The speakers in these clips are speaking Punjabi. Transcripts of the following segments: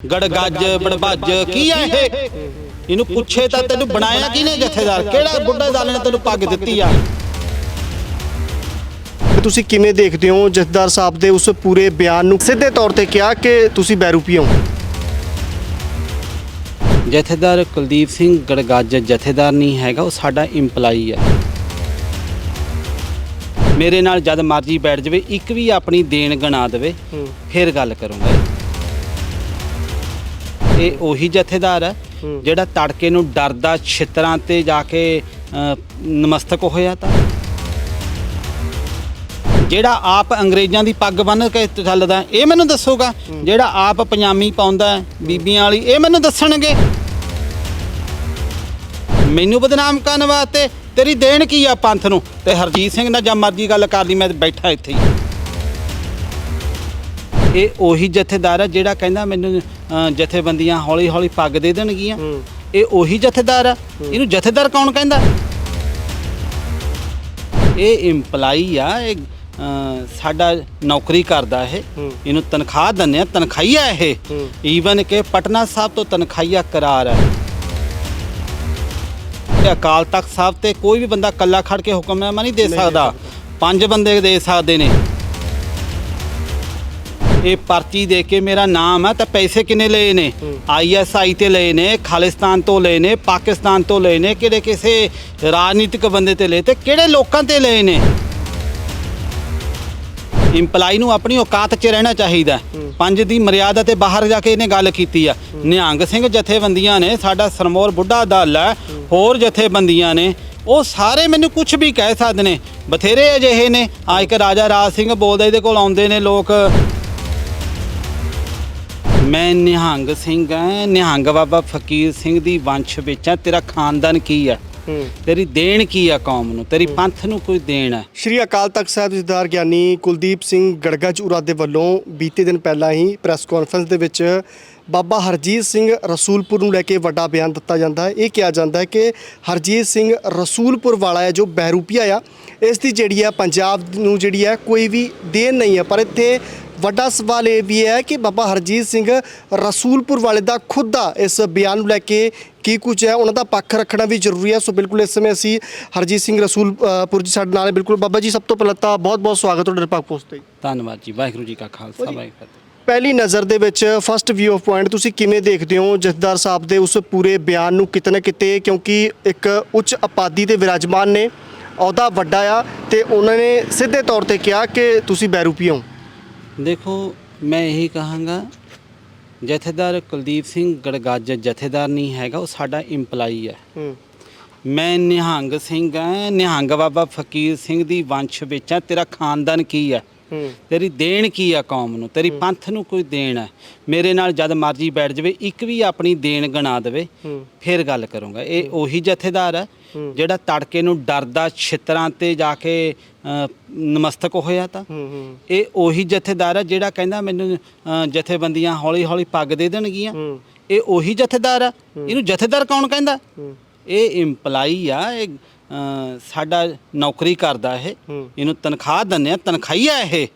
ਗੜਗੱਜ ਬੜਭੱਜ ਕੀ ਆ ਇਹ? ਇਹਨੂੰ ਪੁੱਛੇ ਤਾਂ ਤੈਨੂੰ ਬਣਾਇਆ ਕਿਹਨੇ ਜਥੇਦਾਰ? ਕਿਹੜਾ ਬੁੱਢੇ ਦਾਲੇ ਨੇ ਤੈਨੂੰ ਪੱਗ ਦਿੱਤੀ ਆ? ਤੇ ਤੁਸੀਂ ਕਿਵੇਂ ਦੇਖਦੇ ਹੋ? ਜਥੇਦਾਰ ਸਾਹਿਬ ਦੇ ਉਸ ਪੂਰੇ ਬਿਆਨ ਨੂੰ ਸਿੱਧੇ ਤੌਰ ਤੇ ਕਿਹਾ ਕਿ ਤੁਸੀਂ ਬੈਰੂਪੀ ਹੋ? ਜਥੇਦਾਰ ਕੁਲਦੀਪ ਸਿੰਘ ਗੜਗੱਜ ਜਥੇਦਾਰ ਨਹੀਂ ਹੈਗਾ ਉਹ ਸਾਡਾ EMPLOYE ਆ। ਮੇਰੇ ਨਾਲ ਜਦ ਮਰਜ਼ੀ ਬੈਠ ਜਾਵੇ ਇੱਕ ਵੀ ਆਪਣੀ ਦੇਣ ਗਣਾ ਦੇਵੇ ਫਿਰ ਗੱਲ ਕਰੂੰਗਾ। ਇਹ ਉਹੀ ਜਥੇਦਾਰ ਹੈ। ਜਿਹੜਾ ਤੜਕੇ ਨੂੰ ਡਰਦਾ ਛਿੱਤਰਾਂ ਤੇ ਜਾ ਕੇ ਨਮਸਤਕ ਹੋਇਆ ਤਾਂ। ਜਿਹੜਾ ਆਪ ਅੰਗਰੇਜ਼ਾਂ ਦੀ ਪੱਗ ਬੰਨ੍ਹ ਕੇ ਚੱਲਦਾ ਇਹ ਮੈਨੂੰ ਦੱਸੂਗਾ। ਜਿਹੜਾ ਆਪ ਪਜਾਮੀ ਪਾਉਂਦਾ ਬੀਬੀਆਂ ਵਾਲੀ ਇਹ ਮੈਨੂੰ ਦੱਸਣਗੇ। ਮੈਨੂੰ ਬਦਨਾਮ ਕਰਨ ਵਾਸਤੇ ਤੇਰੀ ਦੇਣ ਕੀ ਆ ਪੰਥ ਨੂੰ? ਤੇ ਹਰਜੀਤ ਸਿੰਘ ਨਾਲ ਜਾਂ ਮਰਜ਼ੀ ਗੱਲ ਕਰ ਲਈ ਮੈਂ ਬੈਠਾ ਇੱਥੇ ਹੀ। ਇਹ ਉਹੀ ਜਥੇਦਾਰ ਹੈ ਜਿਹੜਾ ਕਹਿੰਦਾ ਮੈਨੂੰ ਅ, ਜਥੇਬੰਦੀਆਂ ਹੌਲੀ ਹੌਲੀ ਪੱਗ ਦੇ ਦੇਣਗੀਆਂ। ਇਹ ਉਹੀ ਜਥੇਦਾਰ ਆ। ਇਹਨੂੰ ਜਥੇਦਾਰ ਕੌਣ ਕਹਿੰਦਾ? ਇਹ EMPLOYE ਆ ਇਹ ਅ, ਸਾਡਾ ਨੌਕਰੀ ਕਰਦਾ ਇਹ। ਇਹਨੂੰ ਤਨਖਾਹ ਦਿੰਦੇ ਆ ਤਨਖਾਹੀਆ ਇਹ। ਈਵਨ ਕਿ ਪਟਨਾ ਸਾਹਿਬ ਤੋਂ ਤਨਖਾਹੀਆ ਕਰਾਰ ਹੈ ਤੇ ਅਕਾਲ ਤਖਤ ਸਾਹਿਬ ਤੇ ਕੋਈ ਵੀ ਬੰਦਾ ਕੱਲਾ ਖੜ ਕੇ ਹੁਕਮਨਾਮਾ ਦੇ ਨਹੀਂ ਦੇ ਸਕਦਾ। ਪੰਜ ਬੰਦੇ ਦੇ ਸਕਦੇ ਨੇ। ਇਹ ਪਰਚੀ ਦੇ ਕੇ ਮੇਰਾ ਨਾਮ ਹੈ ਤਾਂ ਪੈਸੇ ਕਿੰਨੇ ਲਏ ਨੇ? ਆਈਐਸਆਈ ਤੇ ਲਏ ਨੇ ਖਾਲਿਸਤਾਨ ਤੋਂ ਲਏ ਨੇ ਪਾਕਿਸਤਾਨ ਤੋਂ ਲਏ ਨੇ ਕਿਹੜੇ ਕਿਸੇ ਰਾਜਨੀਤਿਕ ਬੰਦੇ ਤੇ ਲਏ ਤੇ ਕਿਹੜੇ ਲੋਕਾਂ ਤੇ ਲਏ ਨੇ? ਇੰਪਲਾਈ ਨੂੰ ਆਪਣੀ ਔਕਾਤ 'ਚ ਰਹਿਣਾ ਚਾਹੀਦਾ। ਪੰਜ ਦੀ ਮਰਿਆਦਾ ਤੇ ਬਾਹਰ ਜਾ ਕੇ ਇਹਨੇ ਗੱਲ ਕੀਤੀ ਆ। ਨਿਹੰਗ ਸਿੰਘ ਜਥੇਬੰਦੀਆਂ ਨੇ ਸਾਡਾ ਸਰਮੌਰ ਬੁੱਢਾ ਦਲ ਹੈ ਹੋਰ ਜਥੇਬੰਦੀਆਂ ਨੇ ਉਹ ਸਾਰੇ ਮੈਨੂੰ ਕੁਝ ਵੀ ਕਹਿ ਸਕਦੇ ਨੇ। ਬਥੇਰੇ ਅਜਿਹੇ ਨੇ। ਆ ਇੱਕ ਰਾਜਾ ਰਾਜ ਸਿੰਘ ਬੋਲਦਾ ਇਹਦੇ ਕੋਲ ਆਉਂਦੇ ਨੇ ਲੋਕ। ਮੈਂ ਨਿਹੰਗ ਸਿੰਘ ਹਾਂ ਨਿਹੰਗ ਬਾਬਾ ਫਕੀਰ ਸਿੰਘ ਦੀ ਵੰਸ਼ ਵਿੱਚ ਆ ਤੇਰਾ ਖਾਨਦਾਨ ਕੀ ਹੂੰ। ਤੇਰੀ ਦੇਣ ਕੀ ਆ ਕੌਮ ਨੂੰ? ਤੇਰੀ ਪੰਥ ਨੂੰ ਕੋਈ ਦੇਣ ਹੈ ਸ਼੍ਰੀ ਅਕਾਲ ਤਖਤ ਸਾਹਿਬ ਜਥੇਦਾਰ ਗਿਆਨੀ ਕੁਲਦੀਪ ਸਿੰਘ ਗੜਗੱਜ ਉਰਾ ਦੇ ਵੱਲੋਂ ਬੀਤੇ ਦਿਨ ਪਹਿਲਾਂ ਹੀ ਪ੍ਰੈਸ ਕਾਨਫਰੰਸ ਦੇ ਵਿੱਚ ਬਾਬਾ ਹਰਜੀਤ ਸਿੰਘ ਰਸੂਲਪੁਰ ਨੂੰ ਲੈ ਕੇ ਵੱਡਾ ਬਿਆਨ ਦਿੱਤਾ ਜਾਂਦਾ ਹੈ। ਇਹ ਕਿਹਾ ਜਾਂਦਾ ਹੈ ਕਿ ਹਰਜੀਤ ਸਿੰਘ ਰਸੂਲਪੁਰ ਵਾਲਾ ਹੈ ਜੋ ਬਹਿਰੂਪੀਆ ਆ ਇਸ ਦੀ ਜਿਹੜੀ ਹੈ ਪੰਜਾਬ ਨੂੰ ਜਿਹੜੀ ਹੈ ਕੋਈ ਵੀ ਦੇਣ ਨਹੀਂ ਹੈ। ਪਰ ਇੱਥੇ ਵੱਡਾ ਸਵਾਲ ਇਹ ਵੀ ਹੈ ਕਿ ਬਾਬਾ ਹਰਜੀਤ ਸਿੰਘ ਰਸੂਲਪੁਰ ਵਾਲੇ ਦਾ ਖੁਦ ਦਾ ਇਸ ਬਿਆਨ ਨੂੰ ਲੈ ਕੇ ਕੀ ਕੁਝ ਹੈ? ਉਹਨਾਂ ਦਾ ਪੱਖ ਰੱਖਣਾ ਵੀ ਜ਼ਰੂਰੀ ਹੈ। ਸੋ ਬਿਲਕੁਲ ਇਸ ਸਮੇਂ ਅਸੀਂ ਹਰਜੀਤ ਸਿੰਘ ਰਸੂਲਪੁਰ ਜੀ ਸਾਡੇ ਨਾਲ ਬਿਲਕੁਲ ਬਾਬਾ ਜੀ ਸਭ ਤੋਂ ਪਹਿਲਾਂ ਤਾਂ ਬਹੁਤ ਬਹੁਤ ਸਵਾਗਤ ਤੁਹਾਡੇ ਨਿਰਪੱਖ ਪੋਸਟ ਤੇ। ਧੰਨਵਾਦ ਜੀ। ਵਾਹਿਗੁਰੂ ਜੀ ਕਾ ਖਾਲਸਾ ਵਾਹਿਗੁਰੂ ਜੀ ਪਹਿਲੀ ਨਜ਼ਰ ਦੇ ਵਿੱਚ ਫਸਟ ਵਿਊ ਆਫ ਪੁਆਇੰਟ ਤੁਸੀਂ ਕਿਵੇਂ ਦੇਖਦੇ ਹੋ ਜਥੇਦਾਰ ਸਾਹਿਬ ਦੇ ਉਸ ਪੂਰੇ ਬਿਆਨ ਨੂੰ ਕਿਤੇ ਨਾ ਕਿਤੇ? ਕਿਉਂਕਿ ਇੱਕ ਉੱਚ ਆਬਾਦੀ ਦੇ ਵਿਰਾਜਮਾਨ ਨੇ ਅਹੁਦਾ ਵੱਡਾ ਆ ਤੇ ਉਹਨਾਂ ਨੇ ਸਿੱਧੇ ਤੌਰ ਤੇ ਕਿਹਾ ਕਿ ਤੁਸੀਂ ਬੈਰੂਪੀ ਹੋ। ਦੇਖੋ ਮੈਂ ਇਹੀ ਕਹਾਂਗਾ ਜਥੇਦਾਰ ਕੁਲਦੀਪ ਸਿੰਘ ਗੜਗੱਜ ਜਥੇਦਾਰ ਨਹੀਂ ਹੈਗਾ ਉਹ ਸਾਡਾ EMPLOYE ਹੈ। ਮੈਂ ਨਿਹੰਗ ਸਿੰਘ ਹਾਂ ਨਿਹੰਗ ਬਾਬਾ ਫਕੀਰ ਸਿੰਘ ਦੀ ਵੰਸ਼ ਵਿੱਚ ਆ ਤੇਰਾ ਖਾਨਦਾਨ ਕੀ ਹੂੰ? ਤੇਰੀ ਦੇਣ ਕੀ ਆ ਕੌਮ ਨੂੰ? ਤੇਰੀ ਪੰਥ ਨੂੰ ਕੋਈ ਦੇਣ ਹੈ ਮੇਰੇ ਨਾਲ ਜਦ ਮਰਜ਼ੀ ਬੈਠ ਜਾਵੇ ਇੱਕ ਵੀ ਆਪਣੀ ਦੇਣ ਗਣਾ ਦੇਵੇ ਫਿਰ ਗੱਲ ਕਰੂੰਗਾ। ਇਹ ਉਹੀ ਜਥੇਦਾਰ ਹੈ। ਜਿਹੜਾ ਤੜਕੇ ਨੂੰ ਡਰਦਾ ਛਿੱਤਰਾਂ ਤੇ ਜਾ ਕੇ ਨਮਸਤਕ ਹੋਇਆ ਤਾਂ। ਇਹ ਉਹੀ ਜਥੇਦਾਰ ਹੈ ਜਿਹੜਾ ਕਹਿੰਦਾ ਮੈਨੂੰ ਜਥੇਬੰਦੀਆਂ ਹੌਲੀ ਹੌਲੀ ਪੱਗ ਦੇ ਦੇਣਗੀਆਂ। ਇਹ ਉਹੀ ਜਥੇਦਾਰ ਆ। ਇਹਨੂੰ ਜਥੇਦਾਰ ਕੌਣ ਕਹਿੰਦਾ? ਇਹ EMPLOYE ਆ ਇਹ ਸਾਡਾ ਨੌਕਰੀ ਕਰਦਾ ਇਹ। ਇਹਨੂੰ ਤਨਖਾਹ ਦਿੰਦੇ ਆ ਤਨਖਾਹੀਆ ਇਹ।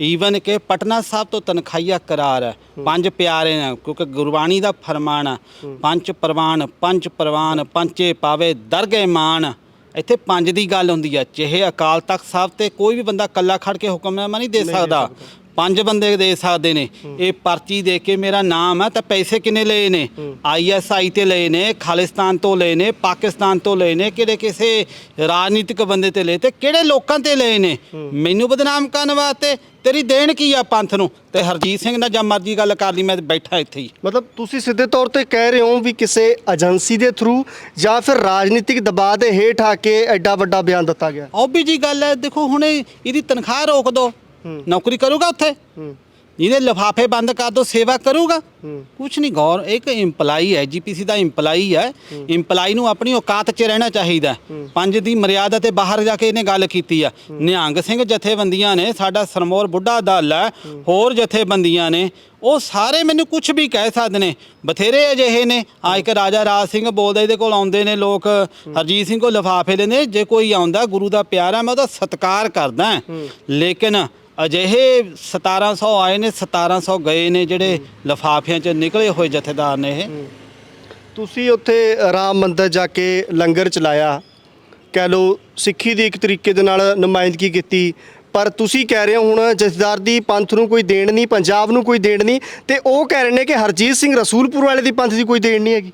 ਈਵਨ ਕਿ ਪਟਨਾ ਸਾਹਿਬ ਤੋਂ ਤਨਖਾਹੀਆ ਕਰਾਰ ਹੈ। ਪੰਜ ਪਿਆਰੇ ਨੇ ਕਿਉਂਕਿ ਗੁਰਬਾਣੀ ਦਾ ਫਰਮਾਨ ਆ ਪੰਜ ਪ੍ਰਵਾਨ ਪੰਜ ਪ੍ਰਵਾਨ ਪੰਚੇ ਪਾਵੇ ਦਰਗੇ ਮਾਨ। ਇੱਥੇ ਪੰਜ ਦੀ ਗੱਲ ਹੁੰਦੀ ਆ ਚਾਹੇ ਅਕਾਲ ਤਖਤ ਸਾਹਿਬ ਤੇ ਕੋਈ ਵੀ ਬੰਦਾ ਕੱਲਾ ਖੜ ਕੇ ਹੁਕਮਨਾਮਾ ਨਹੀਂ ਦੇ ਸਕਦਾ। ਪੰਜ ਬੰਦੇ ਦੇ ਸਕਦੇ ਨੇ। ਇਹ ਪਰਚੀ ਦੇ ਕੇ ਮੇਰਾ ਨਾਮ ਹੈ ਤਾਂ ਪੈਸੇ ਕਿੰਨੇ ਲਏ ਨੇ? ਆਈਐਸਆਈ ਤੇ ਲਏ ਨੇ ਖਾਲਿਸਤਾਨ ਤੋਂ ਲਏ ਨੇ ਪਾਕਿਸਤਾਨ ਤੋਂ ਲਏ ਨੇ ਕਿਹੜੇ ਕਿਸੇ ਰਾਜਨੀਤਿਕ ਬੰਦੇ ਤੇ ਲਏ ਤੇ ਕਿਹੜੇ ਲੋਕਾਂ ਤੇ ਲਏ ਨੇ? ਮੈਨੂੰ ਬਦਨਾਮ ਕਰਨ ਵਾਸਤੇ ਤੇਰੀ ਦੇਣ ਕੀ ਆ ਪੰਥ ਨੂੰ? ਤੇ ਹਰਜੀਤ ਸਿੰਘ ਨਾਲ ਜਾਂ ਮਰਜ਼ੀ ਗੱਲ ਕਰ ਲਈ ਮੈਂ ਬੈਠਾ ਇੱਥੇ ਹੀ। ਮਤਲਬ ਤੁਸੀਂ ਸਿੱਧੇ ਤੌਰ ਤੇ ਕਹਿ ਰਹੇ ਹੋ ਵੀ ਕਿਸੇ ਏਜੰਸੀ ਦੇ ਥਰੂ ਜਾਂ ਫਿਰ ਰਾਜਨੀਤਿਕ ਦਬਾਅ ਦੇ ਹੇਠ ਆ ਕੇ ਐਡਾ ਵੱਡਾ ਬਿਆਨ ਦਿੱਤਾ ਗਿਆ। ਓਬੀ ਜੀ ਗੱਲ ਹੈ ਦੇਖੋ ਹੁਣ ਇਹ- ਇਹਦੀ ਤਨਖਾਹ ਰੋਕ ਦੋ। ਨੌਕਰੀ ਕਰੂਗਾ ਉੱਥੇ? ਇਹਦੇ ਲਿਫਾਫੇ ਬੰਦ ਕਰ ਦੋ ਸੇਵਾ ਕਰੂਗਾ? ਕੁਛ ਨਹੀਂ ਗੌਰ ਇੱਕ EMPLOYE ਹੈ ਜੀਪੀਸੀ ਦਾ EMPLOYE ਹੈ। EMPLOYE ਨੂੰ ਆਪਣੀ ਔਕਾਤ 'ਚ ਰਹਿਣਾ ਚਾਹੀਦਾ। ਪੰਜ ਦੀ ਮਰਿਆਦਾ ਤੇ ਬਾਹਰ ਜਾ ਕੇ ਇਹਨੇ ਗੱਲ ਕੀਤੀ ਆ। ਨਿਹੰਗ ਸਿੰਘ ਜਥੇਬੰਦੀਆਂ ਨੇ ਸਾਡਾ ਸਰਮੌਰ ਬੁੱਢਾ ਦਲ ਹੈ ਹੋਰ ਜਥੇਬੰਦੀਆਂ ਨੇ ਉਹ ਸਾਰੇ ਮੈਨੂੰ ਕੁਝ ਵੀ ਕਹਿ ਸਕਦੇ ਨੇ। ਬਥੇਰੇ ਅਜਿਹੇ ਨੇ। ਆ ਇੱਕ ਰਾਜਾ ਰਾਜ ਸਿੰਘ ਬੋਲਦਾ ਇਹਦੇ ਕੋਲ ਆਉਂਦੇ ਨੇ ਲੋਕ। ਹਰਜੀਤ ਸਿੰਘ ਕੋਲ ਲਿਫਾਫੇ ਲੈਂਦੇ ਜੇ ਕੋਈ ਆਉਂਦਾ ਗੁਰੂ ਦਾ ਪਿਆਰਾ ਮੈਂ ਉਹਦਾ ਸਤਿਕਾਰ ਕਰਦਾ। ਲੇਕਿਨ ਅਜਿਹੇ 1700 ਆਏ ਨੇ 1700 ਗਏ ਨੇ ਜਿਹੜੇ ਲਫਾਫਿਆਂ 'ਚ ਨਿਕਲੇ ਹੋਏ ਜਥੇਦਾਰ ਨੇ ਇਹ। ਤੁਸੀਂ ਉੱਥੇ ਰਾਮ ਮੰਦਰ ਜਾ ਕੇ ਲੰਗਰ ਚਲਾਇਆ। ਕਹਿ ਲਓ ਸਿੱਖੀ ਦੀ ਇੱਕ ਤਰੀਕੇ ਦੇ ਨਾਲ ਨੁਮਾਇੰਦਗੀ ਕੀਤੀ। ਪਰ ਤੁਸੀਂ ਕਹਿ ਰਹੇ ਹੋ ਹੁਣ ਜਥੇਦਾਰ ਦੀ ਪੰਥ ਨੂੰ ਕੋਈ ਦੇਣ ਨਹੀਂ, ਪੰਜਾਬ ਨੂੰ ਕੋਈ ਦੇਣ ਨਹੀਂ, ਤੇ ਉਹ ਕਹਿ ਰਹੇ ਨੇ ਕਿ ਹਰਜੀਤ ਸਿੰਘ ਰਸੂਲਪੁਰ ਵਾਲੇ ਦੀ ਪੰਥ ਦੀ ਕੋਈ ਦੇਣ ਨਹੀਂ ਹੈਗੀ।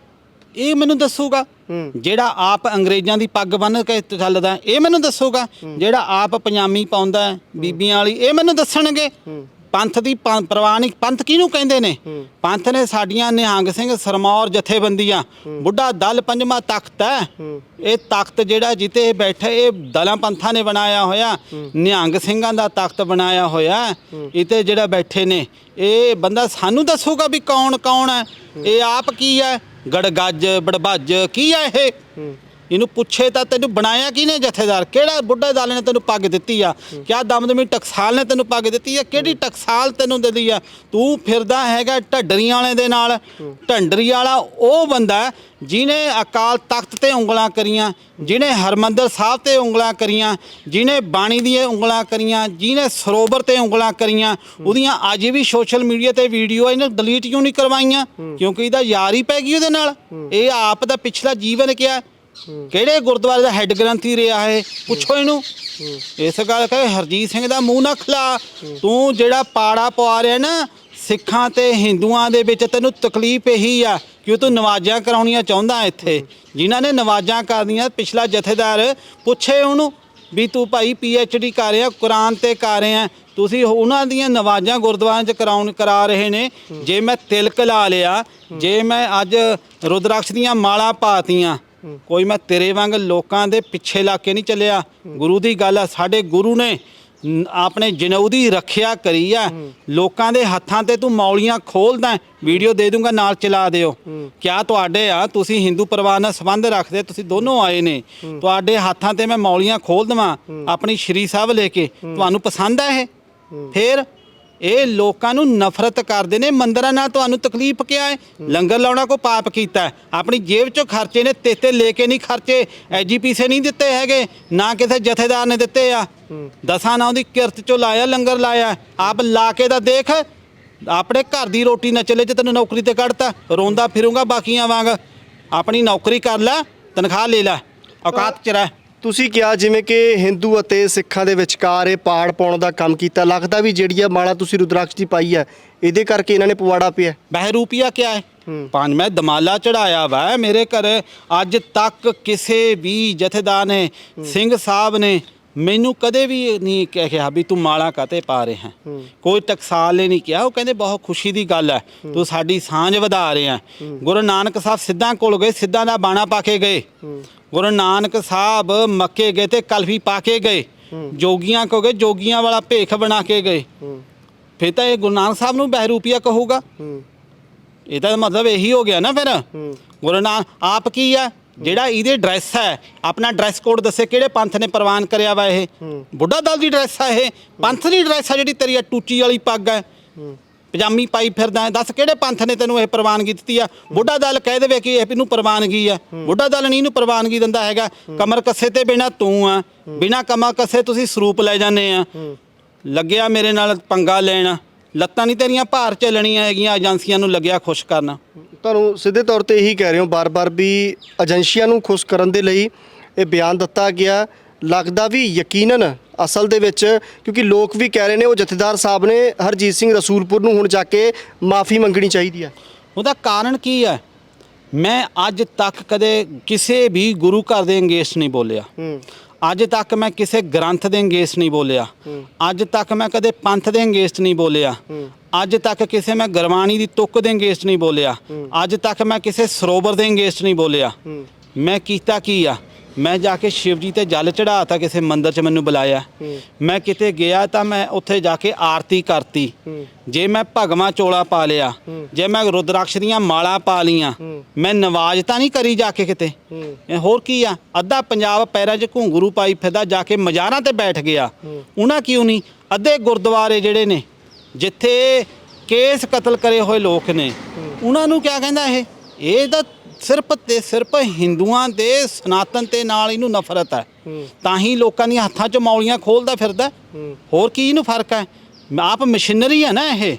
ਇਹ ਮੈਨੂੰ ਦੱਸੂਗਾ। ਜਿਹੜਾ ਆਪ ਅੰਗਰੇਜ਼ਾਂ ਦੀ ਪੱਗ ਬੰਨ੍ਹ ਕੇ ਚੱਲਦਾ ਇਹ ਮੈਨੂੰ ਦੱਸੂਗਾ। ਜਿਹੜਾ ਆਪ ਪਜਾਮੀ ਪਾਉਂਦਾ ਬੀਬੀਆਂ ਵਾਲੀ ਇਹ ਮੈਨੂੰ ਦੱਸਣਗੇ। ਪੰਥ ਦੀ ਪੰ- ਪ੍ਰਵਾਹ ਨਹੀਂ ਪੰਥ ਕਿਹਨੂੰ ਕਹਿੰਦੇ ਨੇ? ਪੰਥ ਨੇ ਸਾਡੀਆਂ ਨਿਹੰਗ ਸਿੰਘ ਸਰਮੌਰ ਜਥੇਬੰਦੀਆਂ ਬੁੱਢਾ ਦਲ ਪੰਜਵਾਂ ਤਖਤ ਹੈ। ਇਹ ਤਖਤ ਜਿਹੜਾ ਜਿੱਤੇ ਇਹ ਬੈਠੇ ਇਹ ਦਲਾਂ ਪੰਥਾਂ ਨੇ ਬਣਾਇਆ ਹੋਇਆ। ਨਿਹੰਗ ਸਿੰਘਾਂ ਦਾ ਤਖਤ ਬਣਾਇਆ ਹੋਇਆ ਇਤੇ ਜਿਹੜਾ ਬੈਠੇ ਨੇ ਇਹ ਬੰਦਾ ਸਾਨੂੰ ਦੱਸੂਗਾ ਵੀ ਕੌਣ ਕੌਣ ਹੈ। ਇਹ ਆਪ ਕੀ ਹੈ? ਗੜਗੱਜ ਬੜਭੱਜ ਕੀ ਹੈ ਇਹ? ਇਹਨੂੰ ਪੁੱਛੇ ਤਾਂ ਤੈਨੂੰ ਬਣਾਇਆ ਕਿਹਨੇ ਜਥੇਦਾਰ? ਕਿਹੜਾ ਬੁੱਢਾ ਦਲ ਨੇ ਤੈਨੂੰ ਪੱਗ ਦਿੱਤੀ ਆ? ਕਿਆ ਦਮਦਮੀ ਟਕਸਾਲ ਨੇ ਤੈਨੂੰ ਪੱਗ ਦਿੱਤੀ ਆ? ਕਿਹੜੀ ਟਕਸਾਲ ਤੈਨੂੰ ਦਿੱਤੀ ਆ? ਤੂੰ ਫਿਰਦਾ ਹੈਗਾ ਢੱਡਰੀਆਂ ਵਾਲੇ ਦੇ ਨਾਲ। ਢੰਡਰੀ ਵਾਲਾ ਉਹ ਬੰਦਾ ਜਿਹਨੇ ਅਕਾਲ ਤਖਤ ਤੇ ਉਂਗਲਾਂ ਕਰੀਆਂ ਜਿਹਨੇ ਹਰਮੰਦਰ ਸਾਹਿਬ ਤੇ ਉਂਗਲਾਂ ਕਰੀਆਂ ਜਿਹਨੇ ਬਾਣੀ ਦੀਆਂ ਉਂਗਲਾਂ ਕਰੀਆਂ ਜਿਹਨੇ ਸਰੋਵਰ ਤੇ ਉਂਗਲਾਂ ਕਰੀਆਂ ਉਹਦੀਆਂ ਅੱਜ ਵੀ ਸੋਸ਼ਲ ਮੀਡੀਆ ਤੇ ਵੀਡੀਓ ਇਹਨੇ ਡਿਲੀਟ ਕਿਉਂ ਨਹੀਂ ਕਰਵਾਈਆਂ? ਕਿਉਂਕਿ ਇਹਦਾ ਯਾਰ ਹੀ ਪੈ ਗਈ ਉਹਦੇ ਨਾਲ। ਇਹ ਆਪ ਦਾ ਪਿਛਲਾ ਜੀਵਨ ਕਿਹਾ ਕਿਹੜੇ ਗੁਰਦੁਆਰੇ ਦਾ ਹੈੱਡ ਗ੍ਰੰਥੀ ਰਿਹਾ ਹੈ? ਪੁੱਛੋ ਇਹਨੂੰ। ਇਸ ਗੱਲ ਕਹੇ ਹਰਜੀਤ ਸਿੰਘ ਦਾ ਮੂੰਹ ਨਾ ਖਲਾ। ਤੂੰ ਜਿਹੜਾ ਪਾੜਾ ਪਵਾ ਰਿਹਾ ਨਾ ਸਿੱਖਾਂ ਤੇ ਹਿੰਦੂਆਂ ਦੇ ਵਿੱਚ ਤੈਨੂੰ ਤਕਲੀਫ ਇਹੀ ਆ ਕਿ ਤੂੰ ਨਵਾਜ਼ਾਂ ਕਰਾਉਣੀਆਂ ਚਾਹੁੰਦਾ ਇੱਥੇ। ਜਿਨ੍ਹਾਂ ਨੇ ਨਵਾਜ਼ਾਂ ਕਰਦੀਆਂ ਪਿਛਲਾ ਜਥੇਦਾਰ ਪੁੱਛੇ ਉਹਨੂੰ ਵੀ ਤੂੰ ਭਾਈ ਡੀ ਕਰ ਰਿਹਾ ਕੁਰਾਨ ਤੇ ਕਰ ਰਿਹਾ। ਤੁਸੀਂ ਉਹਨਾਂ ਦੀਆਂ ਨਵਾਜ਼ਾਂ ਗੁਰਦੁਆਰਿਆਂ 'ਚ ਕਰਾਉਣ ਕਰਾ ਰਹੇ ਨੇ। ਜੇ ਮੈਂ ਤਿਲਕ ਲਾ ਲਿਆ ਜੇ ਮੈਂ ਅੱਜ ਰੁਦਰਾਕਸ਼ ਦੀਆਂ ਮਾਲਾ ਪਾਤੀਆਂ ਕੋਈ ਮੈਂ ਤੇਰੇ ਵਾਂਗ ਲੋਕਾਂ ਦੇ ਪਿੱਛੇ ਲਾ ਕੇ ਨਹੀਂ ਚੱਲਿਆ। ਗੁਰੂ ਦੀ ਗੱਲ ਆ, ਸਾਡੇ ਗੁਰੂ ਨੇ ਆਪਣੇ ਜਨੇਊ ਦੀ ਰੱਖਿਆ ਕਰੀ ਆ। ਲੋਕਾਂ ਦੇ ਹੱਥਾਂ ਤੇ ਤੂੰ ਮੌਲੀਆਂ ਖੋਲਦਾ ਵੀਡੀਓ ਦੇ ਦੂੰਗਾ, ਨਾਲ ਚਲਾ ਦਿਓ। ਕਿਆ ਤੁਹਾਡੇ ਆ? ਤੁਸੀਂ ਹਿੰਦੂ ਪਰਿਵਾਰ ਨਾਲ ਸੰਬੰਧ ਰੱਖਦੇ, ਤੁਸੀਂ ਦੋਨੋਂ ਆਏ ਨੇ। ਤੁਹਾਡੇ ਹੱਥਾਂ ਤੇ ਮੈਂ ਮੌਲੀਆਂ ਖੋਲ ਦਵਾਂ, ਆਪਣੀ ਸ਼੍ਰੀ ਸਾਹਿਬ ਲੈ ਕੇ। ਤੁਹਾਨੂੰ ਪਸੰਦ ਆ ਇਹ? ਫੇਰ ਇਹ ਲੋਕਾਂ ਨੂੰ ਨਫ਼ਰਤ ਕਰਦੇ ਨੇ, ਮੰਦਰਾਂ ਨਾਲ ਤੁਹਾਨੂੰ ਤਕਲੀਫ ਕਿਆ ਹੈ? ਲੰਗਰ ਲਾਉਣਾ ਕੋ ਪਾਪ ਕੀਤਾ ਹੈ। ਆਪਣੀ ਜੇਬ ਚੋਂ ਖਰਚੇ ਨੇ, ਤੇਤੇ ਲੈ ਕੇ ਨਹੀਂ ਖਰਚੇ ਐਜੀਪੀਸੇ ਨਹੀਂ ਦਿੱਤੇ ਹੈਗੇ, ਨਾ ਕਿਸੇ ਜਥੇਦਾਰ ਨੇ ਦਿੱਤੇ ਆ। ਦਸਾਂ ਨਾ ਉਹਦੀ ਕਿਰਤ ਚੋਂ ਲਾਇਆ, ਲੰਗਰ ਲਾਇਆ। ਆਪ ਲਾ ਕੇ ਤਾਂ ਦੇਖ, ਆਪਣੇ ਘਰ ਦੀ ਰੋਟੀ ਨਾ ਚਲੇ ਜੇ ਤੈਨੂੰ ਨੌਕਰੀ ਤੇ ਕੱਢਤਾ, ਰੋਂਦਾ ਫਿਰੂੰਗਾ ਬਾਕੀਆਂ ਵਾਂਗ। ਆਪਣੀ ਨੌਕਰੀ ਕਰ ਲੈ, ਤਨਖਾਹ ਲੈ ਲੈ, ਔਕਾਤ ਚ ਰਹਿ। ਤੁਸੀਂ ਕਿਹਾ ਜਿਵੇਂ ਕਿ ਹਿੰਦੂ ਅਤੇ ਸਿੱਖਾਂ ਦੇ ਵਿਚਕਾਰ ਇਹ ਪਾੜ ਪਾਉਣ ਦਾ ਕੰਮ ਕੀਤਾ ਲੱਗਦਾ ਵੀ ਜਿਹੜੀ ਆ ਮਾਲਾ ਤੁਸੀਂ ਰੁਦਰਾਕਸ਼ ਦੀ ਪਾਈ ਹੈ ਇਹਦੇ ਕਰਕੇ ਇਹਨਾਂ ਨੇ ਪਵਾੜਾ ਪਿਆ। ਬਹਿਰੂਪੀਆ ਕਿਆ ਹੈ? ਪੰਜ ਮੈਂ ਦਮਾਲਾ ਚੜਾਇਆ ਵਾ ਮੇਰੇ ਘਰ ਅੱਜ ਤੱਕ ਕਿਸੇ ਵੀ ਜਥੇਦਾਰ ਨੇ ਸਿੰਘ ਸਾਹਿਬ ਨੇ ਮੈਨੂੰ ਕਦੇ ਵੀ ਨਹੀਂ ਕਹਿ ਵੀ ਤੂੰ ਮਾਲਾ ਕਾਤੇ ਪਾ ਰਿਹਾ ਹੈ। ਕੋਈ ਟਕਸਾਲ ਨੇ ਨਹੀਂ ਕਿਹਾ ਉਹ ਕਹਿੰਦੇ ਬਹੁਤ ਖੁਸ਼ੀ ਦੀ ਗੱਲ ਹੈ ਤੂੰ ਸਾਡੀ ਸਾਂਝ ਵਧਾ ਰਿਹਾ ਗੁਰੂ ਨਾਨਕ ਸਾਹਿਬ ਸਿੱਧਾਂ ਕੋਲ ਗਏ ਸਿੱਧਾਂ ਦਾ ਬਾਣਾ ਪਾ ਕੇ ਗਏ। ਗੁਰੂ ਨਾਨਕ ਸਾਹਿਬ ਮੱਕੇ ਗਏ ਤੇ ਕਲਫੀ ਪਾ ਕੇ ਗਏ। ਜੋਗੀਆਂ ਕੋ ਗਏ ਜੋਗੀਆਂ ਵਾਲਾ ਭੇਖ ਬਣਾ ਕੇ ਗਏ। ਫਿਰ ਤਾਂ ਇਹ ਗੁਰੂ ਨਾਨਕ ਸਾਹਿਬ ਨੂੰ ਬਹਿਰੂਪੀਆ ਕਹੂਗਾ। ਇਹਦਾ ਮਤਲਬ ਇਹੀ ਹੋ ਗਿਆ ਨਾ ਫਿਰ। ਗੁਰੂ ਨਾਨਕ ਆਪ ਕੀ ਆ ਜਿਹੜਾ ਇਹਦੇ ਡਰੈਸ ਹੈ ਆਪਣਾ ਡਰੈਸ ਕੋਡ ਦੱਸੇ ਕਿਹੜੇ ਪੰਥ ਨੇ ਪ੍ਰਵਾਨ ਕਰਿਆ ਵਾ ਇਹ। ਬੁੱਢਾ ਦਲ ਦੀ ਡਰੈਸ ਆ ਇਹ। ਪੰਥ ਦੀ ਡਰੈਸ ਆ ਜਿਹੜੀ ਤੇਰੀ ਟੂਚੀ ਵਾਲੀ ਪੱਗ ਹੈ। ਪਜਾਮੀ ਪਾਈ ਫਿਰਦਾ ਹੈ। ਦੱਸ ਕਿਹੜੇ ਪੰਥ ਨੇ ਤੈਨੂੰ ਇਹ ਪ੍ਰਵਾਨਗੀ ਦਿੱਤੀ ਆ? ਬੁੱਢਾ ਦਲ ਕਹਿ ਦੇਵੇ ਕਿ ਇਹ ਇਹਨੂੰ ਪ੍ਰਵਾਨਗੀ ਆ। ਬੁੱਢਾ ਦਲ ਨਹੀਂ ਇਹਨੂੰ ਪ੍ਰਵਾਨਗੀ ਦਿੰਦਾ ਹੈਗਾ। ਕਮਰ ਕੱਸੇ ਤੇ ਬਿਨਾ ਤੂੰ ਆ। ਬਿਨਾ ਕਮਰ ਕੱਸੇ ਤੁਸੀਂ ਸਰੂਪ ਲੈ ਜਾਂਦੇ ਆ। ਲੱਗਿਆ ਮੇਰੇ ਨਾਲ ਪੰਗਾ ਲੈਣਾ। ਲੱਤਾਂ ਨਹੀਂ ਤੇਰੀਆਂ ਭਾਰ ਚੱਲਣੀਆਂ ਹੈਗੀਆਂ ਏਜੰਸੀਆਂ ਨੂੰ ਲੱਗਿਆ ਖੁਸ਼ ਕਰਨਾ। ਤੁਹਾਨੂੰ ਸਿੱਧੇ ਤੌਰ ਤੇ ਇਹੀ ਕਹਿ ਰਹੇ ਹੋ, ਬਾਰ-ਬਾਰ ਵੀ ਏਜੰਸੀਆਂ ਨੂੰ ਖੁਸ਼ ਕਰਨ ਦੇ ਲਈ ਇਹ ਬਿਆਨ ਦਿੱਤਾ ਗਿਆ। ਲੱਗਦਾ ਵੀ ਯਕੀਨਨ ਅਸਲ ਦੇ ਵਿੱਚ ਕਿਉਂਕਿ ਲੋਕ ਵੀ ਕਹਿ ਰਹੇ ਨੇ ਉਹ ਜਥੇਦਾਰ ਸਾਹਿਬ ਨੇ ਹਰਜੀਤ ਸਿੰਘ ਰਸੂਲਪੁਰ ਨੂੰ ਹੁਣ ਜਾ ਕੇ ਮਾਫੀ ਮੰਗਣੀ ਚਾਹੀਦੀ ਹੈ। ਉਹਦਾ ਕਾਰਨ ਕੀ ਹੈ? ਮੈਂ ਅੱਜ ਤੱਕ ਕਦੇ ਕਿਸੇ ਵੀ ਗੁਰੂ ਘਰ ਦੇ ਅੰਗੇਸ਼ ਨਹੀਂ ਬੋਲਿਆ। ਅੱਜ ਤੱਕ ਮੈਂ ਕਿਸੇ ਗ੍ਰੰਥ ਦੇ ਅੰਗੇਸ਼ ਨਹੀਂ ਬੋਲਿਆ। ਅੱਜ ਤੱਕ ਮੈਂ ਕਦੇ ਪੰਥ ਦੇ ਅੰਗੇਸ਼ ਨਹੀਂ ਬੋਲਿਆ। ਅੱਜ ਤੱਕ ਕਿਸੇ ਮੈਂ ਗੁਰਬਾਣੀ ਦੀ ਤੁਕ ਦੇ ਅੰਗੇਸ਼ ਨਹੀਂ ਬੋਲਿਆ। ਅੱਜ ਤੱਕ ਮੈਂ ਕਿਸੇ ਸਰੋਵਰ ਦੇ ਅੰਗੇਸ਼ ਨਹੀਂ ਬੋਲਿਆ। ਮੈਂ ਕੀਤਾ ਕੀ ਆ? ਮੈਂ ਜਾ ਕੇ ਸ਼ਿਵ ਜੀ ਤੇ ਜਲ ਚੜਾਤਾ ਕਿਸੇ ਮੰਦਿਰ 'ਚ ਮੈਨੂੰ ਬੁਲਾਇਆ। ਮੈਂ ਕਿਤੇ ਗਿਆ ਤਾਂ ਮੈਂ ਉੱਥੇ ਜਾ ਕੇ ਆਰਤੀ ਕਰਤੀ। ਜੇ ਮੈਂ ਭਗਵਾ ਚੋਲਾ ਪਾ ਲਿਆ ਜੇ ਮੈਂ ਰੁਦਰਾਕਸ਼ ਦੀਆਂ ਮਾਲਾ ਪਾ ਲੀਆਂ ਮੈਂ ਨਵਾਜ਼ ਤਾਂ ਨਹੀਂ ਕਰੀ ਜਾ ਕੇ ਕਿਤੇ। ਹੋਰ ਕੀ ਆ? ਅੱਧਾ ਪੰਜਾਬ ਪੈਰਾਂ 'ਚ ਘੁੰਗਰੂ ਪਾਈ ਫਿਰਦਾ ਜਾ ਕੇ ਮਜ਼ਾਰਾਂ ਤੇ ਬੈਠ ਗਿਆ। ਉਹਨਾਂ ਕਿਉਂ ਨਹੀਂ? ਅੱਧੇ ਗੁਰਦੁਆਰੇ ਜਿਹੜੇ ਨੇ ਜਿੱਥੇ ਕੇਸ ਕਤਲ ਕਰੇ ਹੋਏ ਲੋਕ ਨੇ ਉਹਨਾਂ ਨੂੰ ਕਿਆ ਕਹਿੰਦਾ ਇਹ? ਇਹ ਤਾਂ ਸਿਰਫ ਤੇ ਸਿਰਫ ਹਿੰਦੂਆਂ ਦੇ ਸਨਾਤਨ ਤੇ ਨਾਲ ਇਹਨੂੰ ਨਫ਼ਰਤ ਹੈ। ਤਾਂ ਹੀ ਲੋਕਾਂ ਦੀਆਂ ਹੱਥਾਂ 'ਚ ਮੌਲੀਆਂ ਖੋਲਦਾ ਫਿਰਦਾ ਹੋਰ ਕੀ ਇਹਨੂੰ ਫ਼ਰਕ ਹੈ? ਆਪ ਮਸ਼ੀਨਰੀ ਹੈ ਨਾ ਇਹ।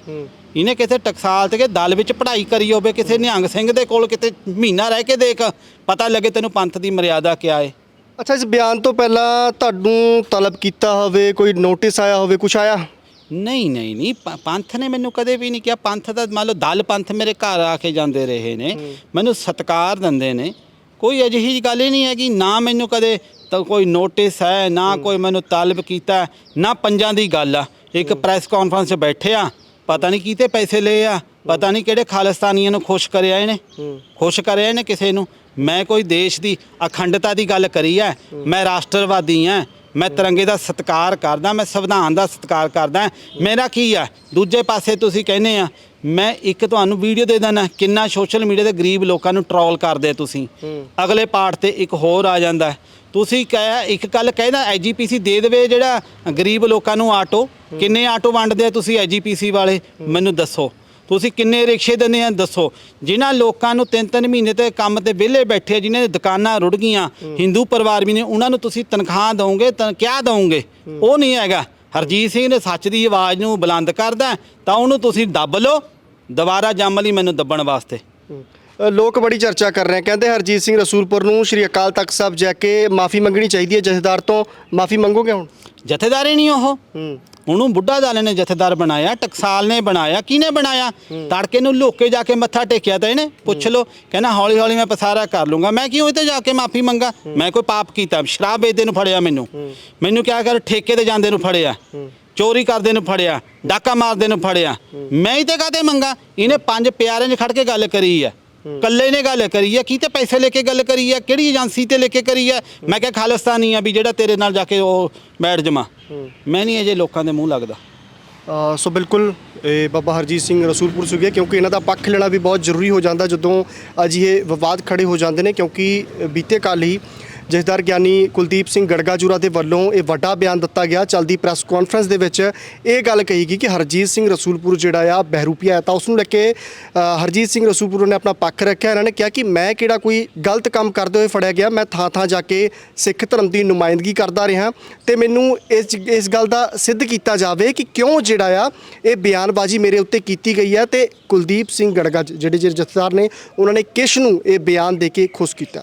ਇਹਨੇ ਕਿਤੇ ਟਕਸਾਲ ਤੇ ਕਿ ਦਲ ਵਿੱਚ ਪੜ੍ਹਾਈ ਕਰੀ ਹੋਵੇ ਕਿਸੇ ਨਿਹੰਗ ਸਿੰਘ ਦੇ ਕੋਲ ਕਿਤੇ ਮਹੀਨਾ ਰਹਿ ਕੇ ਦੇਖ ਪਤਾ ਲੱਗੇ ਤੈਨੂੰ ਪੰਥ ਦੀ ਮਰਿਆਦਾ ਕਿਆ ਹੈ ਅੱਛਾ ਇਸ ਬਿਆਨ ਤੋਂ ਪਹਿਲਾਂ ਤੁਹਾਨੂੰ ਤਲਬ ਕੀਤਾ ਹੋਵੇ ਕੋਈ ਨੋਟਿਸ ਆਇਆ ਹੋਵੇ ਕੁਝ ਆਇਆ? ਨਹੀਂ ਨਹੀਂ ਨਹੀਂ ਪ- ਪੰਥ ਨੇ ਮੈਨੂੰ ਕਦੇ ਵੀ ਨਹੀਂ ਕਿਹਾ। ਪੰਥ ਦਾ ਮੰਨ ਲਓ ਦਲ ਪੰਥ ਮੇਰੇ ਘਰ ਆ ਕੇ ਜਾਂਦੇ ਰਹੇ ਨੇ ਮੈਨੂੰ ਸਤਿਕਾਰ ਦਿੰਦੇ ਨੇ। ਕੋਈ ਅਜਿਹੀ ਜਿਹੀ ਗੱਲ ਹੀ ਨਹੀਂ ਹੈ ਕਿ ਨਾ ਮੈਨੂੰ ਕਦੇ ਤਾਂ ਕੋਈ ਨੋਟਿਸ ਹੈ ਨਾ ਕੋਈ ਮੈਨੂੰ ਤਲਬ ਕੀਤਾ ਨਾ ਪੰਜਾਂ ਦੀ ਗੱਲ ਆ। ਇੱਕ ਪ੍ਰੈਸ ਕਾਨਫਰੰਸ 'ਚ ਬੈਠੇ ਆ ਪਤਾ ਨਹੀਂ ਕੀਤੇ ਪੈਸੇ ਲਏ ਆ ਪਤਾ ਨਹੀਂ ਕਿਹੜੇ ਖਾਲਿਸਤਾਨੀਆਂ ਨੂੰ ਖੁਸ਼ ਕਰਿਆ ਇਹਨੇ। ਖੁਸ਼ ਕਰਿਆ ਇਹਨੇ ਕਿਸੇ ਨੂੰ। ਮੈਂ ਕੋਈ ਦੇਸ਼ ਦੀ ਅਖੰਡਤਾ ਦੀ ਗੱਲ ਕਰੀ ਹੈ। ਮੈਂ ਰਾਸ਼ਟਰਵਾਦੀ ਹਾਂ ਮੈਂ ਤਿਰੰਗੇ ਦਾ ਸਤਿਕਾਰ ਕਰਦਾ ਮੈਂ ਸੰਵਿਧਾਨ ਦਾ ਸਤਿਕਾਰ ਕਰਦਾ। ਮੇਰਾ ਕੀ ਆ? ਦੂਜੇ ਪਾਸੇ ਤੁਸੀਂ ਕਹਿੰਦੇ ਆ ਮੈਂ ਇੱਕ ਤੁਹਾਨੂੰ ਵੀਡੀਓ ਦੇ ਦਿੰਦਾ ਕਿੰਨਾ ਸੋਸ਼ਲ ਮੀਡੀਆ ਤੇ ਗਰੀਬ ਲੋਕਾਂ ਨੂੰ ਟਰੋਲ ਕਰਦੇ ਤੁਸੀਂ। ਅਗਲੇ ਪਾਰਟ ਤੇ ਇੱਕ ਹੋਰ ਆ ਜਾਂਦਾ। ਤੁਸੀਂ ਕਹਿਆ ਇੱਕ ਗੱਲ ਕਹਿੰਦਾ ਐਜੀਪੀਸੀ ਦੇ ਦੇਵੇ ਜਿਹੜਾ ਗਰੀਬ ਲੋਕਾਂ ਨੂੰ ਆਟੋ। ਕਿੰਨੇ ਆਟੋ ਵੰਡਦੇ ਆ ਤੁਸੀਂ ਐਜੀਪੀਸੀ ਵਾਲੇ? ਮੈਨੂੰ ਦੱਸੋ। ਤੁਸੀਂ ਕਿੰਨੇ ਰਿਕਸ਼ੇ ਦਿੰਦੇ ਆ ਦੱਸੋ। ਜਿਨ੍ਹਾਂ ਲੋਕਾਂ ਨੂੰ ਤਿੰਨ ਤਿੰਨ ਮਹੀਨੇ ਤੇ ਕੰਮ ਤੇ ਵਿਹਲੇ ਬੈਠੇ ਆ, ਜਿਨ੍ਹਾਂ ਦੀ ਦੁਕਾਨਾਂ ਰੁੜ ਗਈਆਂ ਹਿੰਦੂ ਪਰਿਵਾਰ ਵੀ ਨੇ ਉਹਨਾਂ ਨੂੰ ਤੁਸੀਂ ਤਨਖਾਹ ਦਵੋਗੇ ਤਾਂ ਕਿਆ ਦਵੋਗੇ? ਉਹ ਨਹੀਂ ਹੈਗਾ। ਹਰਜੀਤ ਸਿੰਘ ਨੇ ਸੱਚ ਦੀ ਆਵਾਜ਼ ਨੂੰ ਬੁਲੰਦ ਕਰਦਾ ਤਾਂ ਉਹਨੂੰ ਤੁਸੀਂ ਦੱਬ ਲਓ ਦੁਬਾਰਾ ਜੰਮ ਲਈ ਮੈਨੂੰ ਦੱਬਣ ਵਾਸਤੇ। ਲੋਕ ਬੜੀ ਚਰਚਾ ਕਰ ਰਹੇ ਕਹਿੰਦੇ ਹਰਜੀਤ ਸਿੰਘ ਰਸੂਲਪੁਰ ਨੂੰ ਸ਼੍ਰੀ ਅਕਾਲ ਤਖਤ ਸਾਹਿਬ ਜਾ ਕੇ ਮਾਫੀ ਮੰਗਣੀ ਚਾਹੀਦੀ ਹੈ ਜਥੇਦਾਰ ਤੋਂ ਮਾਫੀ ਮੰਗੋਗੇ ਹੁਣ? ਜਥੇਦਾਰ ਹੀ ਨਹੀਂ ਉਹ। ਉਹਨੂੰ ਬੁੱਢਾ ਦਾਲੇ ਨੇ ਜਥੇਦਾਰ ਬਣਾਇਆ ਟਕਸਾਲ ਨੇ ਬਣਾਇਆ ਕਿਹਨੇ ਬਣਾਇਆ? ਤੜਕੇ ਨੂੰ ਲੁੱਕ ਜਾ ਕੇ ਮੱਥਾ ਟੇਕਿਆ ਤਾਂ ਇਹਨੇ ਪੁੱਛ ਲਓ ਕਹਿੰਦਾ ਹੌਲੀ ਹੌਲੀ ਮੈਂ ਪਸਾਰਾ ਕਰ ਲੂੰਗਾ। ਮੈਂ ਕਿਉਂ ਇੱਥੇ ਜਾ ਕੇ ਮਾਫੀ ਮੰਗਾ? ਮੈਂ ਕੋਈ ਪਾਪ ਕੀਤਾ ਸ਼ਰਾਬ ਵੇਚਦੇ ਨੂੰ ਫੜਿਆ ਮੈਨੂੰ। ਮੈਨੂੰ ਕਿਆ ਕਰ ਠੇਕੇ ਤੇ ਜਾਂਦੇ ਨੂੰ ਫੜਿਆ ਚੋਰੀ ਕਰਦੇ ਨੂੰ ਫੜਿਆ ਡਾਕਾ ਮਾਰਦੇ ਨੂੰ ਫੜਿਆ। ਮੈਂ ਹੀ ਤੇ ਕਾਤੇ ਮੰਗਾ? ਇਹਨੇ ਪੰਜ ਪਿਆਰਿਆਂ 'ਚ ਖੜ ਕੇ ਗੱਲ ਕਰੀ ਆ। ਕੱਲੇ ਨੇ ਗੱਲ ਕਰੀ ਆ ਕਿਤੇ ਪੈਸੇ ਲੈ ਕੇ ਗੱਲ ਕਰੀ ਆ, ਕਿਹੜੀ ਏਜੰਸੀ ਤੇ ਲੈ ਕੇ ਕਰੀ ਹੈ ਮੈਂ ਕਿਹਾ ਖਾਲਿਸਤਾਨੀ ਆ ਵੀ ਜਿਹੜਾ ਤੇਰੇ ਨਾਲ ਜਾ ਕੇ ਉਹ ਬੈਠ ਜਮਾ। ਮੈਂ ਨਹੀਂ ਅਜੇ ਲੋਕਾਂ ਦੇ ਮੂੰਹ ਲੱਗਦਾ। ਸੋ ਬਿਲਕੁਲ, ਇਹ ਬਾਬਾ ਹਰਜੀਤ ਸਿੰਘ ਰਸੂਲਪੁਰ ਸੀਗੇ ਕਿਉਂਕਿ ਇਹਨਾਂ ਦਾ ਪੱਖ ਲੈਣਾ ਵੀ ਬਹੁਤ ਜ਼ਰੂਰੀ ਹੋ ਜਾਂਦਾ ਜਦੋਂ ਅਜਿਹੇ ਵਿਵਾਦ ਖੜੇ ਹੋ ਜਾਂਦੇ ਨੇ, ਕਿਉਂਕਿ ਬੀਤੇ ਕੱਲ੍ਹ ਹੀ ਜਥੇਦਾਰ ਗਿਆਨੀ ਕੁਲਦੀਪ ਸਿੰਘ ਗੜਗਾਜੂਰਾ ਦੇ ਵੱਲੋਂ ਇਹ ਵੱਡਾ ਬਿਆਨ ਦਿੱਤਾ ਗਿਆ। ਚਲਦੀ ਪ੍ਰੈਸ ਕਾਨਫਰੰਸ ਦੇ ਵਿੱਚ ਇਹ ਗੱਲ ਕਹੀ ਗਈ ਕਿ ਹਰਜੀਤ ਸਿੰਘ ਰਸੂਲਪੁਰ ਜਿਹੜਾ ਆ ਬਹਿਰੂਪੀਆ ਹੈ ਤਾਂ ਉਸ ਨੂੰ ਲੈ ਕੇ ਹਰਜੀਤ ਸਿੰਘ ਰਸੂਲਪੁਰ ਨੇ ਆਪਣਾ ਪੱਖ ਰੱਖਿਆ। ਇਹਨਾਂ ਨੇ ਕਿਹਾ ਕਿ ਮੈਂ ਕਿਹੜਾ ਕੋਈ ਗਲਤ ਕੰਮ ਕਰਦੇ ਹੋਏ ਫੜਿਆ ਗਿਆ, ਮੈਂ ਥਾਂ ਥਾਂ ਜਾ ਕੇ ਸਿੱਖ ਧਰਮ ਦੀ ਨੁਮਾਇੰਦਗੀ ਕਰਦਾ ਰਿਹਾ ਤੇ ਮੈਨੂੰ ਇਸ ਇਸ ਗੱਲ ਦਾ ਸਿੱਧ ਕੀਤਾ ਜਾਵੇ ਕਿ ਕਿਉਂ ਜਿਹੜਾ ਆ, ਇਹ ਬਿਆਨਬਾਜ਼ੀ ਮੇਰੇ ਉੱਤੇ ਕੀਤੀ ਗਈ ਹੈ ਤੇ ਕੁਲਦੀਪ ਸਿੰਘ ਗੜਗਾ ਜਿਹੜੇ ਜਿਹੜੇ ਜਥੇਦਾਰ ਨੇ, ਉਹਨਾਂ ਨੇ ਕਿਸ ਨੂੰ ਇਹ ਬਿਆਨ ਦੇ ਕੇ ਖੁਸ਼ ਕੀਤਾ?